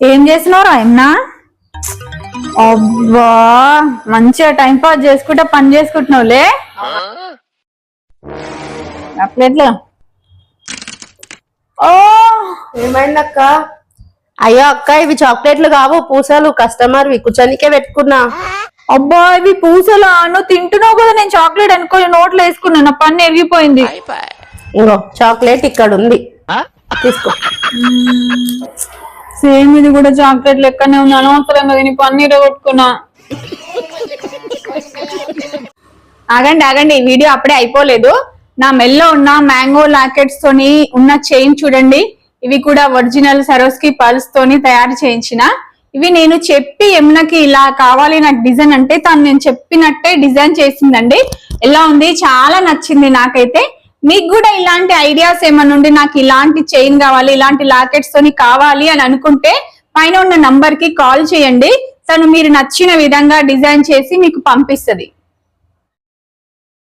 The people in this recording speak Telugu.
ఏం చేసినావు ఎన్నా అబ్బా మంచిగా టైం పాస్ చేసుకుంటా పని చేసుకుంటున్నావులే. అట్లెట్లా ఓ! ఏమైందక్క? అయ్యో అక్క ఇవి చాక్లెట్లు కావు పూసలు కస్టమర్ వి కూర్చొనికే పెట్టుకున్నా. అబ్బా ఇవి పూసలా? నువ్వు తింటున్నావు కదా నేను చాక్లెట్ అనుకోని నోట్లో వేసుకున్నాను నా పన్ను ఎరిగిపోయింది ఇంకో చాక్లెట్ ఇక్కడ ఉంది తీసుకో. సేమ్ ఇది కూడా చాక్లెట్ లెక్కనే ఉంది. అనవసరంగా దీని పన్నీర్ కొట్టుకున్నా. ఆగండి ఆగండి. ఈ వీడియో అప్పుడే అయిపోలేదు. నా మెల్లో ఉన్న మ్యాంగో లాకెట్స్ తోని ఉన్న చైన్ చూడండి. ఇవి కూడా ఒరిజినల్ సరోస్కి పల్స్ తోని తయారు చేయించిన. ఇవి నేను చెప్పి ఎమ్నకి ఇలా కావాలి నాకు డిజైన్ అంటే తను నేను చెప్పినట్టే డిజైన్ చేసిందండి. ఎలా ఉంది? చాలా నచ్చింది నాకైతే. మీకు కూడా ఇలాంటి ఐడియాస్ ఏమైనా ఉండి నాకు ఇలాంటి చైన్ కావాలి ఇలాంటి లాకెట్స్ తోని కావాలి అని అనుకుంటే పైన ఉన్న నంబర్కి కాల్ చేయండి. తను మీరు నచ్చిన విధంగా డిజైన్ చేసి మీకు పంపిస్తుంది.